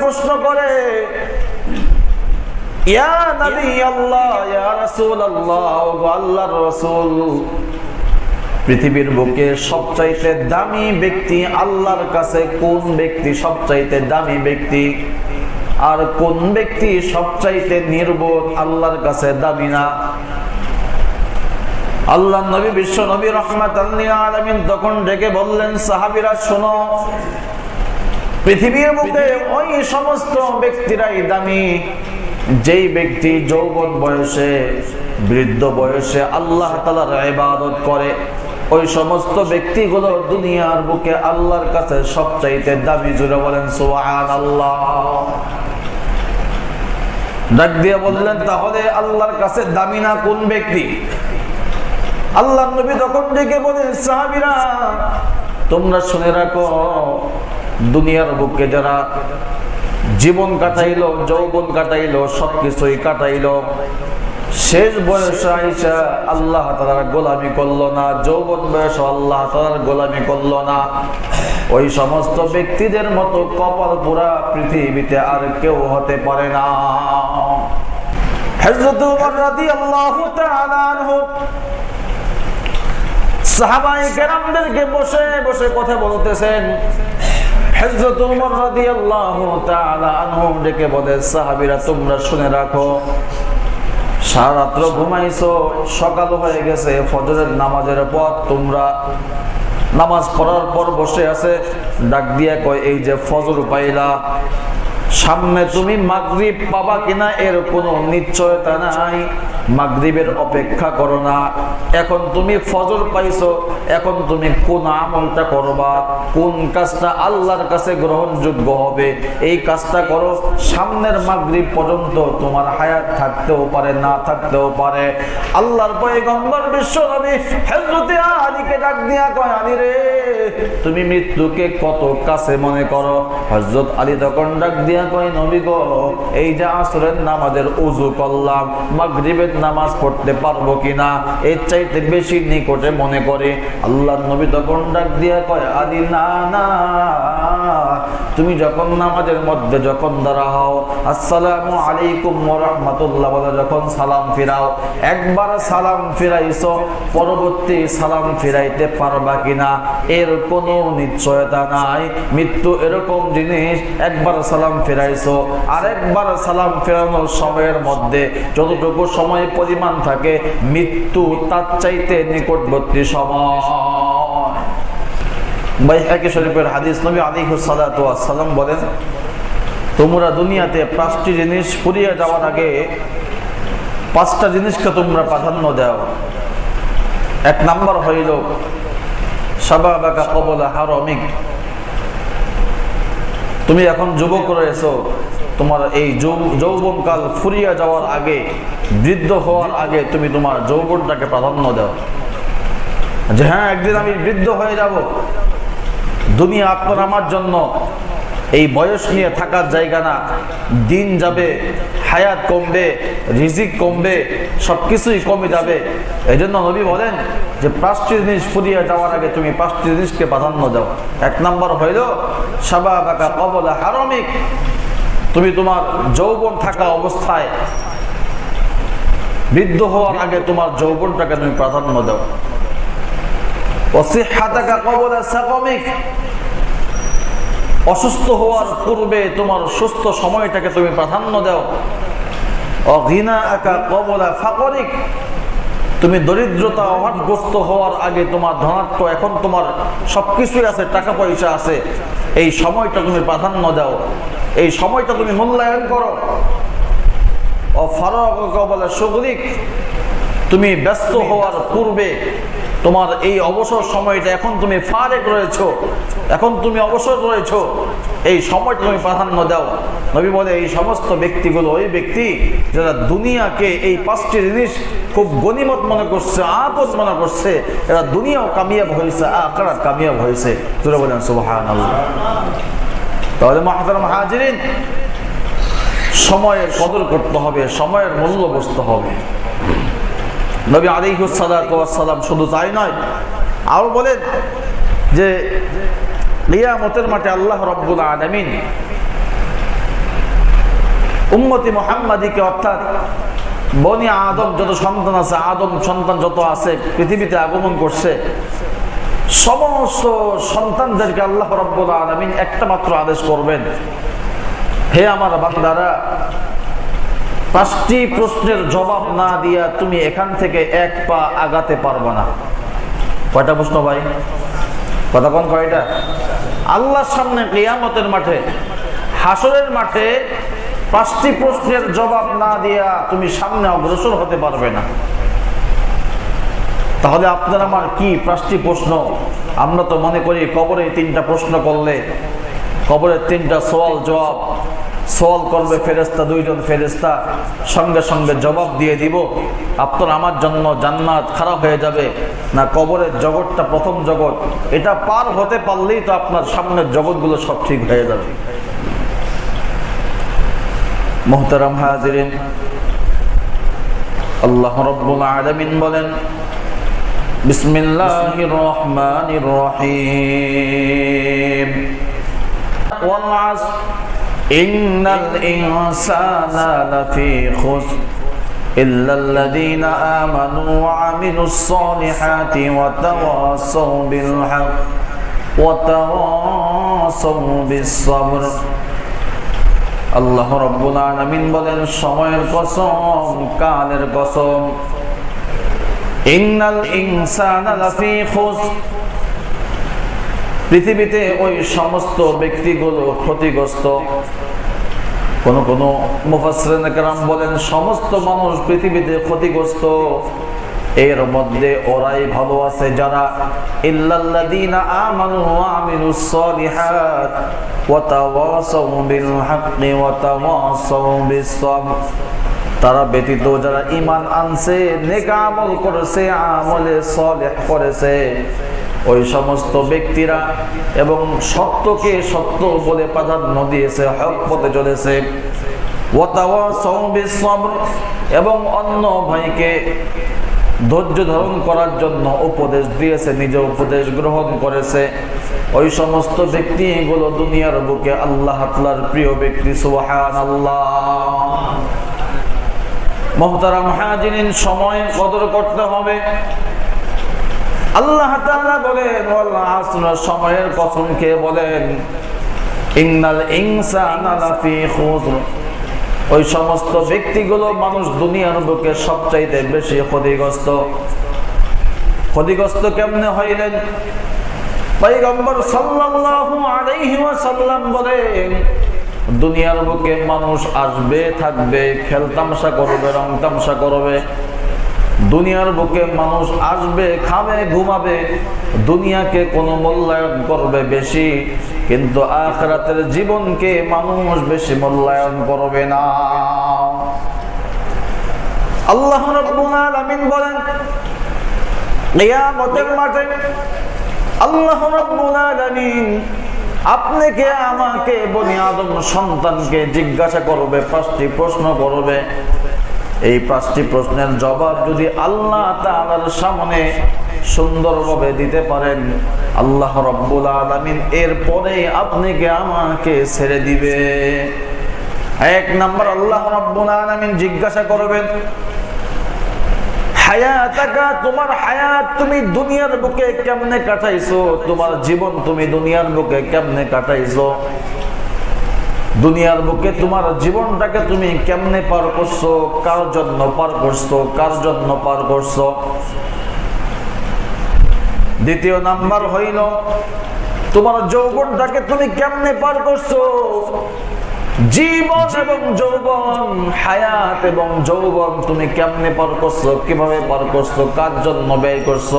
প্রশ্ন করে পৃথিবীর বুকে সবচাইতে দামি ব্যক্তি আল্লাহর কাছে কোন ব্যক্তি সবচাইতে দামি ব্যক্তি? আর কোন ব্যক্তি সবচাইতে নির্বোধ আল্লাহর কাছে দামি না? আল্লাহ নবী বিশ্ব নবী রহমাত তখন ডেকে বললেন, সাহাবিরা, শোনো, পৃথিবীর বুকে ওই সমস্ত ব্যক্তিরাই দামি। যেই ব্যক্তি যৌবন বয়সে, বৃদ্ধ বয়সে আল্লাহ তালার ইবাদত করে, ওই সমস্ত ব্যক্তিগুলো দুনিয়ার বুকে আল্লাহর কাছে সবচাইতে দামি জুড়ে বলেন সুবহান আল্লাহ ডাক দিয়ে বললেন, তাহলে আল্লাহর কাছে দামি না কোন ব্যক্তি? আল্লাহ নবী তখন ডেকে বলেন, সাহাবিরা, তোমরা শুনে রাখো, দুনিয়ার বুকে যারা জীবন কাটাইলো, যৌবন কাটাইলো, সবকিছুই কাটাইলো, শেষ বয়সে আইসা আল্লাহ তালার গোলামি করল না, যৌবন বয়স আল্লাহ তালার গোলামি করল না। ওই সমস্ত ব্যক্তিদের মতো কপাল পুরা পৃথিবীতে আর কেউ হতে পারে না। আনহু সাহাবাই কেরামদেরকে বসে বসে কথা বলতেছেন। বলে তোমরা শুনে রাখো ঘুমাইছো, সকাল হয়ে গেছে, ফজরের নামাজের পর তোমরা নামাজ পড়ার পর বসে আছে। ডাক দিয়া কয়, এই যে ফজর পাইলা, সামনে তুমি মাগরিব পাবা কিনা, এর কোনো নিশ্চয়তা নাই। মাগরিবের অপেক্ষা করো না। এখন তুমি ফজর পাইছো, এখন তুমি কোন আমলটা করবা, কোন কাজটা আল্লাহর কাছে গ্রহণযোগ্য হবে, এই কাজটা করো, সামনের মাগরিব পর্যন্ত তোমার হায়াত থাকতেও পারে, না থাকতেও পারে। আল্লাহর পয়গম্বর বিশ্ব নবী হযরতে আলীকে ডাক দিয়া কয়, আলী রে, তুমি মৃত্যুকে কত কাছে মনে করো? হযরত আলী তখন ডাক দিয়া কয়, নবী গো, এই যে আসরের নামাজের উজু করলাম, মাগরিবের নামাজ পড়তে পারব কিনা? এর চাইতে বেশি নিকটে মনে করে আল্লাহ নবী তখন ডাক দিয়া কয় আলী না না। তুমি যখন নামাজের মধ্যে যখন দাঁড়া হও আসসালামু আলাইকুম রাহমাতুল্লাহ, বলে যখন সালাম ফিরাও, একবার সালাম ফিরাইছো, পরবর্তী সালাম ফিরাইতে পারবা কিনা? এর কোনো নিশ্চয়তা নাই। মৃত্যু এরকম জিনিস, একবার সালাম ফিরাইছো, আরেকবার সালাম ফেরানোর সময়ের মধ্যে যতটুকু সময় পরিমাণ থাকে, মৃত্যু তার চাইতে নিকটবর্তী সময়। বাইহাকি শরীফের হাদিস নবী সালাতু সালাম বলেন, তোমরা দুনিয়াতে পাঁচটি জিনিস ফুরিয়ে যাওয়ার আগে পাঁচটা জিনিসকে তোমরা প্রাধান্য দাও। এক নাম্বার হইল তুমি এখন যুবক রয়েছো, তোমার এই যৌবনকাল ফুরিয়ে যাওয়ার আগে, বৃদ্ধ হওয়ার আগে তুমি তোমার যৌবনটাকে প্রাধান্য দাও। যে হ্যাঁ একদিন আমি বৃদ্ধ হয়ে যাব। দুনিয়া আপনার আমার জন্য এই বয়স নিয়ে থাকার জায়গা না। দিন যাবে, হায়াত কমবে, রিজিক কমবে, সবকিছুই কমে যাবে। এই জন্য নবী বলেন যে, পাঁচটি জিনিস ফুরিয়ে যাওয়ার আগে তুমি পাঁচটি জিনিসকে প্রাধান্য দাও। এক নম্বর হইল সাবা বাকা কবলা হারমিক তুমি তোমার যৌবন থাকা অবস্থায় বৃদ্ধ হওয়ার আগে তোমার যৌবনটাকে তুমি প্রাধান্য দাও। অসিহাতাকা কবলা সাকমিক। অসুস্থ হওয়ার পূর্বে তোমার সুস্থ সময়টাকে তুমি প্রাধান্য দাও। অঘিনা আকা কবলা ফাকরিক। তুমি দরিদ্রতা, অভাবগ্রস্ত হওয়ার আগে তোমার ধনাত্ম, এখন তোমার সব কিছুই আছে, টাকা পয়সা আছে। এই সময়টা তুমি প্রাধান্য দাও। এই সময়টা তুমি মূল্যায়ন করো। ও কবলা সুগরিক তুমি ব্যস্ত হওয়ার পূর্বে তোমার এই অবসর সময়টা এখন তুমি ফারেক রয়েছ, এখন তুমি অবসর রয়েছ, এই সময়টা তুমি প্রাধান্য দাও। নবী বলে, এই সমস্ত ব্যক্তিগুলো, ওই ব্যক্তি যারা দুনিয়াকে এই পাঁচটি জিনিস খুব গণিমত মনে করছে আপদ মনে করছে, এরা দুনিয়াও কামিয়াব হয়েছে আকারা কামিয়াব হয়েছে। তুলে বলেন সুবাহান তাহলে মাহাতার মাহাজিরিন সময়ের কদর করতে হবে, সময়ের মূল্য বুঝতে হবে। নবী আলিহুসালাম শুধু তাই নয় আরও বলেন যে লিয়ামতের মাঠে আল্লাহ রব্বুল আলমিন উম্মতি মোহাম্মদীকে অর্থাৎ বনি আদম যত সন্তান আছে, আদম সন্তান যত আছে, পৃথিবীতে আগমন করছে, সমস্ত সন্তানদেরকে আল্লাহ রব্বুল আলমিন একটা মাত্র আদেশ করবেন, হে আমার বান্দারা পাঁচটি প্রশ্নের জবাব না দিয়া তুমি এখান থেকে এক পা আগাতে পারবে না। কয়টা প্রশ্ন ভাই? কথা কোন কয়টা আল্লাহর সামনে কিয়ামতের মাঠে, হাসরের মাঠে পাঁচটি প্রশ্নের জবাব না দিয়া তুমি সামনে অগ্রসর হতে পারবে না। তাহলে আপনার আমার কি পাঁচটি প্রশ্ন? আমরা তো মনে করি কবরে তিনটা প্রশ্ন করলে কবরের তিনটা সওয়াল জবাব সওয়াল করবে ফেরেস্তা দুইজন ফেরেস্তা সঙ্গে সঙ্গে জবাব দিয়ে দিব, আপনার আমার জন্য জান্নাত খারাপ হয়ে যাবে। না, কবরের জগৎটা প্রথম জগৎ। এটা পার হতে পারলেই তো আপনার সামনের জগৎগুলো সব ঠিক হয়ে যাবে। মোহতারাম হাজিরিন, আল্লাহ রব্বুল আলামিন বলেন, বিসমিল্লাহির রহমানির রহিম। ইন্নাল ইনসানা লাফি খুসর إلا الذين آمنوا وعملوا الصالحات وتواصوا بالحق وتواصوا بالصبر আল্লাহ রব্বুল আলামিন বলেন সময়ের কসম কালের কসম ইন্নাল ইনসানা লাফি খুসর পৃথিবীতে ওই সমস্ত ব্যক্তিগুলো ক্ষতিগ্রস্ত। কোন কোন মুফাসম বলেন, সমস্ত মানুষ পৃথিবীতে ক্ষতিগ্রস্ত। এর মধ্যে ওরাই ভালো আছে যারা তারা ব্যতীত যারা ইমান আনছে, নেক আমল করেছে, আমলে সলে করেছে। ওই সমস্ত ব্যক্তিরা এবং সত্যকে সত্য বলে প্রাধান্য দিয়েছে, হক পথে চলেছে। এবং অন্য ভাইকে ধৈর্য ধারণ করার জন্য উপদেশ দিয়েছে, নিজে উপদেশ গ্রহণ করেছে। ওই সমস্ত ব্যক্তি এগুলো দুনিয়ার বুকে আল্লাহ আল্লাহর প্রিয় ব্যক্তি সুবহান আল্লাহ মোহতারাম হাজিরিন সময় কদর করতে হবে। আল্লাহ তাআলা বলেন, ওয়াল সময়ের কসম খেয়ে বলেন? ইন্নাল ইনসানা লাফি ওই সমস্ত ব্যক্তিগুলো মানুষ দুনিয়ার বুকে সবচাইতে বেশি ক্ষতিগ্রস্ত। ক্ষতিগ্রস্ত কেমনে হইলেন? পয়গম্বর সাল্লাল্লাহু আলাইহি ওয়াসাল্লাম বলেন, দুনিয়ার বুকে মানুষ আসবে, থাকবে, খেলতামশা করবে রং তামশা করবে। দুনিয়ার বুকে মানুষ আসবে, খাবে, ঘুমাবে, দুনিয়াকে কোনো মূল্যায়ন করবে বেশি, কিন্তু আখরাতের জীবনকে মানুষ বেশি মূল্যায়ন করবে না। আল্লাহ রাব্বুল আলামিন বলেন, কিয়ামতের মাঠে আল্লাহ রাব্বুল আলামিন আপনাকে, আমাকে, বনি আদম সন্তানকে জিজ্ঞাসা করবে, পাঁচটি প্রশ্ন করবে। এই পাঁচটি প্রশ্নের জবাব যদি আল্লাহ তাআলার সামনে সুন্দরভাবে দিতে পারেন, আল্লাহ রব্বুল আলামিন এরপরে আপনাকে আমাকে ছেড়ে দিবে? এক নম্বর, আল্লাহ রব্বুল আলামিন জিজ্ঞাসা করবেন তোমার তুমি দুনিয়ার বুকে কেমনে কাটাইছো? তোমার জীবন তুমি দুনিয়ার বুকে কেমনে কাটাইছো? দুনিয়ার বুকে তোমার জীবনটাকে তুমি কেমনে পার করছ? কার জন্য পার করছ? কার জন্য পার করছ? দ্বিতীয় নাম্বার হইল, তোমার যৌবনটাকে তুমি কেমনে পার করছ? জীবন এবং যৌবন, হায়াত এবং যৌবন তুমি কেমনে পার করছ? কীভাবে পার করছ? কার জন্য ব্যয় করছ?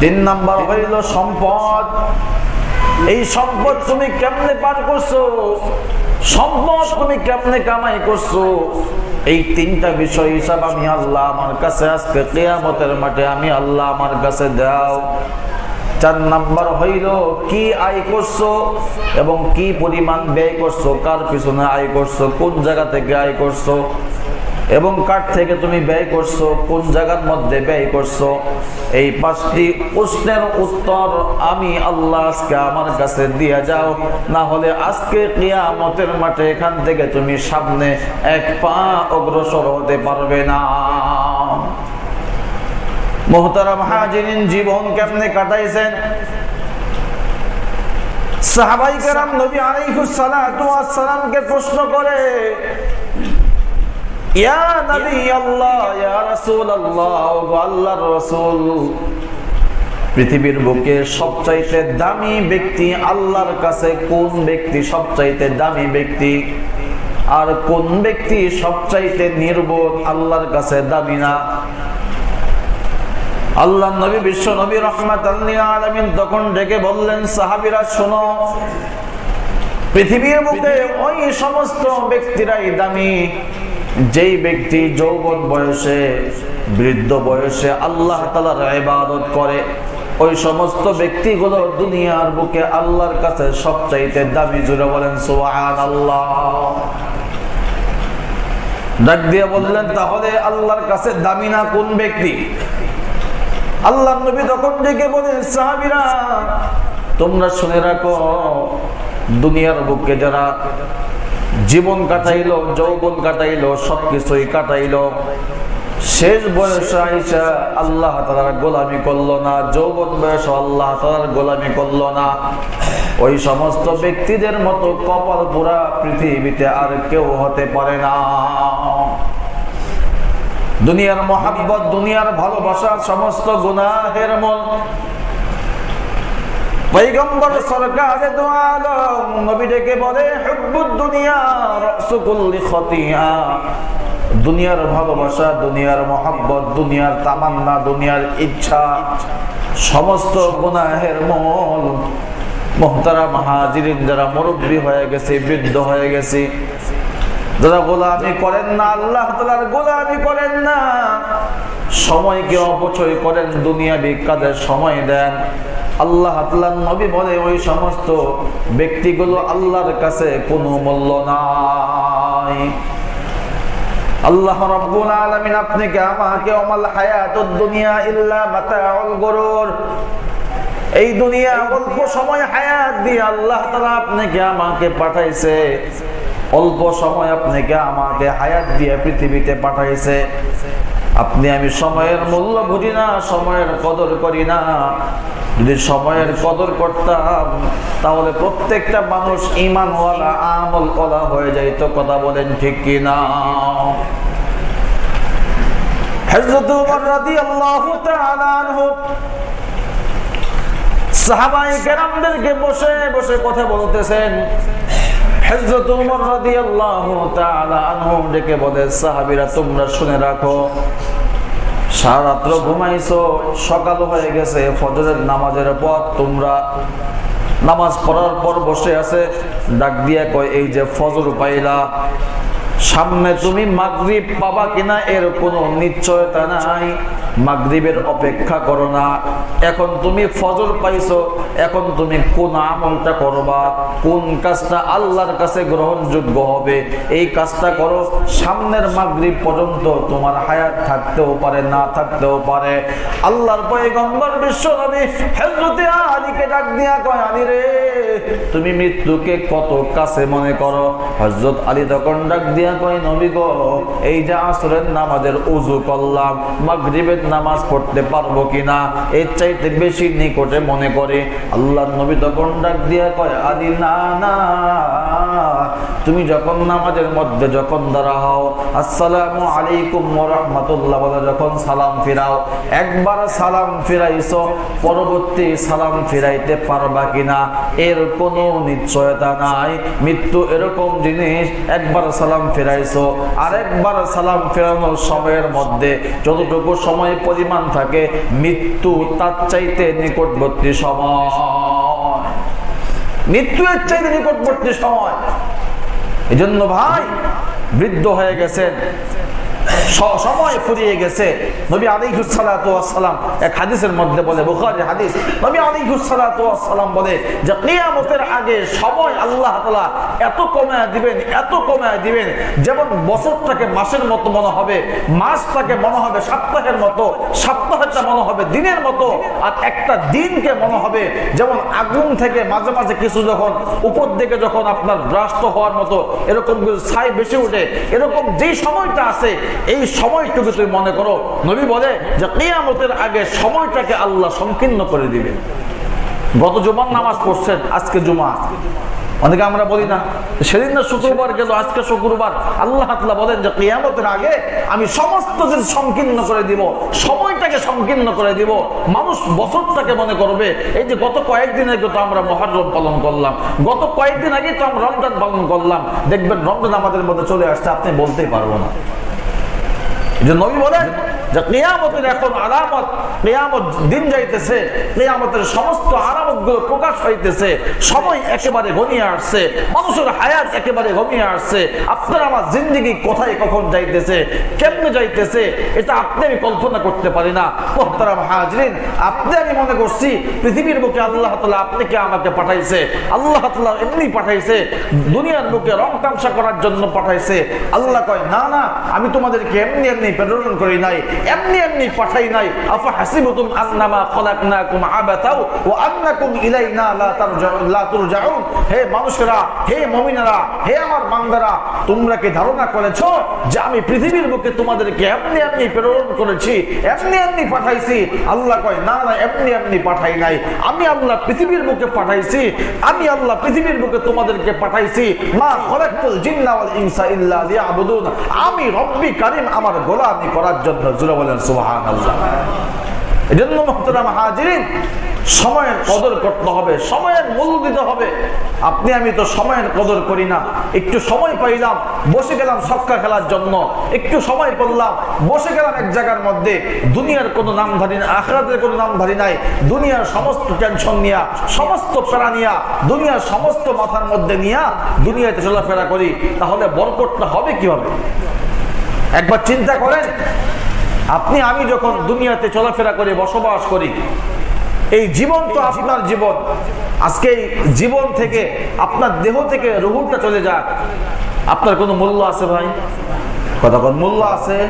তিন নাম্বার হইল সম্পদ। এই সম্পদ তুমি কেমনে পার করছ? সম্পদ তুমি কেমনে কামাই করছ? এই তিনটা বিষয় হিসাব আমি আল্লাহ আমার কাছে আজকে কেয়ামতের মাঠে আমি আল্লাহ আমার কাছে দাও। চার নাম্বার হইল, কি আয় করছ এবং কি পরিমাণ ব্যয় করছ? কার পিছনে আয় করছ? কোন জায়গা থেকে আয় করছ? এবং কাঠ থেকে তুমি ব্যয় করছ, কোন জায়গার মধ্যে ব্যয় করছ? এই পাঁচটি প্রশ্নের উত্তর আমি আল্লাহ আজকে আমার কাছে দিয়ে যাও। না হলে আজকে কিয়ামতের মাঠে এখান থেকে তুমি সামনে এক পা অগ্রসর হতে পারবে না। মোহতারাম হাজিরিন, জীবন কেমনে কাটাইছেন? সাহাবাই কেরাম নবী আলাইহিস সালাতু ওয়াস সালামকে প্রশ্ন করে পৃথিবীর বুকে সবচাইতে দামি ব্যক্তি আল্লাহর কাছে কোন ব্যক্তি সবচাইতে দামি ব্যক্তি? আর কোন ব্যক্তি সবচাইতে নির্বোধ আল্লাহর কাছে দামি না? আল্লাহ নবী বিশ্ব নবী রহমাত তখন ডেকে বললেন, সাহাবিরা, শোনো, পৃথিবীর বুকে ওই সমস্ত ব্যক্তিরাই দামি। যেই ব্যক্তি যৌবন বয়সে, বৃদ্ধ বয়সে আল্লাহ তালার ইবাদত করে, ওই সমস্ত ব্যক্তিগুলো দুনিয়ার বুকে আল্লাহর কাছে সবচাইতে দামি জুড়ে বলেন সুবহান আল্লাহ ডাক দিয়ে বললেন, তাহলে আল্লাহর কাছে দামি না কোন ব্যক্তি? আল্লাহ নবী তখন ডেকে বলেন, সাহাবিরা, তোমরা শুনে রাখো, দুনিয়ার বুকে যারা জীবন কাটাইলো, যৌবন কাটাইলো, সবকিছুই কাটাইলো। শেষ বয়সে আইসা আল্লাহ তালার গোলামি করল না, যৌবন বয়স আল্লাহ তালার গোলামি করল না। ওই সমস্ত ব্যক্তিদের মতো কপাল পুরা পৃথিবীতে আর কেউ হতে পারে না। দুনিয়ার মহাব্বত, দুনিয়ার ভালোবাসা সমস্ত গুনাহের মন পৈগম্বর সরকারে দো আলম, নবী ডেকে বলে, হুব্বুদ দুনিয়া রাসুকুল্লি খতিয়া। দুনিয়ার ভালোবাসা, দুনিয়ার মহাব্বত, দুনিয়ার তামান্না, দুনিয়ার ইচ্ছা, সমস্ত গুনাহের মূল। মোহতারা মাহাজিরিন যারা মুরব্বী হয়ে গেছে, বৃদ্ধ হয়ে গেছে, যারা গোলামি করেন না, আল্লাহ তালার গোলামি করেন না, সময়কে অপচয় করেন, দুনিয়াবি কাজে সময় দেন। আল্লাহ আল্লাহ নবী বলে, ওই সমস্ত ব্যক্তিগুলো আল্লাহর কাছে কোনো মূল্য নাই। আমাকে দুনিয়া এই দুনিয়া অল্প সময় হায়াত দিয়ে আল্লাহ আপনাকে আমাকে পাঠাইছে। অল্প সময় আমাকে হায়াত দিয়ে পৃথিবীতে পাঠাইছে। আপনি আমি সময়ের মূল্য বুঝি না, সময়ের কদর করি না। যদি সময়ের কদর করতাম, তাহলে প্রত্যেকটা মানুষ ইমানওয়ালা আমল কলা হয়ে যাইতো। কথা বলেন ঠিক কি না হযরত উমর রাদিয়াল্লাহু তাআলা আনহু সাহাবাই কেরামদেরকে বসে বসে কথা বলতেছেন। তোমরা শুনে রাখো সারা রাত্র ঘুমাইছো সকাল হয়ে গেছে, ফজরের নামাজের পর তোমরা নামাজ পড়ার পর বসে আছে, ডাক দিয়ে কয়, এই যে ফজর পাইলা, সামনে তুমি মাগরিব পাবা কিনা, এর কোনো নিশ্চয়তা নাই। মাগরিবের অপেক্ষা করো না। এখন তুমি ফজর পাইছো, এখন তুমি কোন আমলটা করবা, কোন কাজটা আল্লাহর কাছে গ্রহণযোগ্য হবে, এই কাজটা করো, সামনের মাগরিব পর্যন্ত তোমার হায়াত থাকতেও পারে, না থাকতেও পারে। আল্লাহর পয়গম্বর বিশ্ব নবী হযরতে আলীকে ডাক দিয়া কয়, আলী রে, তুমি মৃত্যুকে কত কাছে মনে করো? হযরত আলী তখন ডাক দিয়া কয়, নবী গো, এই যে আসরের নামাজের উজু করলাম, মাগরিবের নামাজ পড়তে পারব কিনা? এর চাইতে বেশি নিকটে মনে করে আল্লাহ নবী তখন ডাক দিয়া কয় আলী না না। তুমি যখন নামাজের মধ্যে যখন দাঁড়াও, আসসালামু আলাইকুম রাহমাতুল্লাহ, বলে যখন সালাম ফিরাও, একবার সালাম ফিরাইছো, পরবর্তী সালাম ফিরাইতে পারবা কিনা? এর কোনো নিশ্চয়তা নাই। মৃত্যু এরকম জিনিস, একবার সালাম ফিরাইছো, আরেকবার সালাম ফেরানোর সময়ের মধ্যে যতটুকু সময় পরিমাণ থাকে। মৃত্যু তার চাইতে নিকটবর্তী সময়। মৃত্যু এর চাইতে নিকটবর্তী সময়। এই জন্য ভাই, বৃদ্ধ হয়ে গেছেন। সময় ফুরিয়ে গেছে। নবী আলাইহুসালাম এক হাদিসের মধ্যে বলে, বুখারী হাদিস, নবী আলাইহুসালাম বলে যে, কিয়ামতের আগে সময় আল্লাহ তাআলা এত কমায় দিবেন, এত কমায় দিবেন, যেমন বছরটাকে মাসের মতো মনে হবে, মাসটাকে মনে হবে সপ্তাহের মতো, সপ্তাহটা মনে হবে দিনের মতো, আর একটা দিনকে মনে হবে যেমন আগুন থেকে মাঝে মাঝে কিছু যখন উপর দিকে যখন আপনার ব্রাস্ত হওয়ার মতো, এরকম কিছু ছাই বেশি উঠে এরকম যেই সময়টা আছে এই সময়টুকু তুমি মনে করো। নবী বলে যে কেয়ামতের আগে সময়টাকে আল্লাহ সংকীর্ণ করে দিবেন। গত জুমার নামাজ পড়ছেন, আজকে জুমা। অনেকে আমরা বলি না, সেদিন না শুক্রবার গেল, আজকে শুক্রবার। আল্লাহ তাআলা বলেন যে কেয়ামতের আগে আমি সমস্ত কিছু সংকীর্ণ করে দিব, সময়টাকে সংকীর্ণ করে দিব। মানুষ বছরটাকে মনে করবে, এই যে গত কয়েকদিন আগে তো আমরা মহরম পালন করলাম, গত কয়েকদিন আগে তো আমরা রমজান পালন করলাম। দেখবেন রমজান আমাদের মধ্যে চলে আসছে, আপনি বলতেই পারব না। যে নবী বলেন যে কেয়ামতের এখন আলামত, কেয়ামত দিন যাইতেছে, কেয়ামতের সমস্ত আলামত প্রকাশ হইতেছে, সময় একেবারে ঘনিয়ে আসছে, মানুষের হায়াত একেবারে ঘনিয়ে আসছে, আপনার আমার জিন্দগি কোথায়, কখন যাইতেছে, কেমনে যাইতেছে, এটা আপনি আমি কল্পনা করতে পারি না। মোহতারাম হাজরিন, আপনি আমি মনে করছি, পৃথিবীর বুকে আল্লাহ তালা আপনি কে আমাকে পাঠাইছে? আল্লাহ তালা এমনি পাঠাইছে, দুনিয়ার বুকে রং তামসা করার জন্য পাঠাইছে। আল্লাহ কয়, না না, আমি তোমাদেরকে এমনি এমনি প্রেরণ করি নাই। এমনি এমনি পাঠাই নাই। আফা আন্নামা খলাকনাকুম আবাতাও ওয়া ইলাইনা লা তারজাউ লা তুরজাউন। হে মানুষেরা, হে হে আমার বান্দারা, তোমরা কি ধারণা করেছ যে আমি পৃথিবীর বুকে তোমাদেরকে এমনি এমনি প্রেরণ করেছি, এমনি এমনি পাঠাইছি? আল্লাহ কয়, না না, এমনি এমনি পাঠাই নাই। আমি আল্লাহ পৃথিবীর বুকে পাঠাইছি, আমি আল্লাহ পৃথিবীর বুকে তোমাদেরকে পাঠাইছি। মা খলাকতুল জিন্না ওয়াল ইনসা ইল্লা লিয়াবুদুন। আমি রব্বি কারীম আমার গোলামি করার জন্য জুড়ে বলেন, সুবহানাল্লাহ। এজন্য মোহতারাম হাজিরিন, সময়ের কদর করতে হবে, সময়ের মূল্য দিতে হবে। আপনি, আমি তো সময়ের কদর করি না। একটু সময় পাইলাম, বসে গেলাম সক্কা খেলার জন্য। একটু সময় করলাম, বসে গেলাম এক জায়গার মধ্যে। দুনিয়ার কোনো নামধারী না আখরাতের কোনো নামধারী নাই। দুনিয়ার সমস্ত টেনশন নিয়া, সমস্ত প্যারা নিয়া, দুনিয়ার সমস্ত মাথার মধ্যে নিয়া দুনিয়াতে চলাফেরা করি। তাহলে বরকটটা হবে কীভাবে? একবার চিন্তা করেন আপনি, আমি যখন দুনিয়াতে চলাফেরা করে, বসবাস করি, এই জীবন তো আপনার জীবন। আজকে জীবন থেকে আপনার দেহ থেকে রুহুটা চলে যাক। আপনার কোনো মূল্য আছে ভাই? কতক্ষণ মূল্য আছে?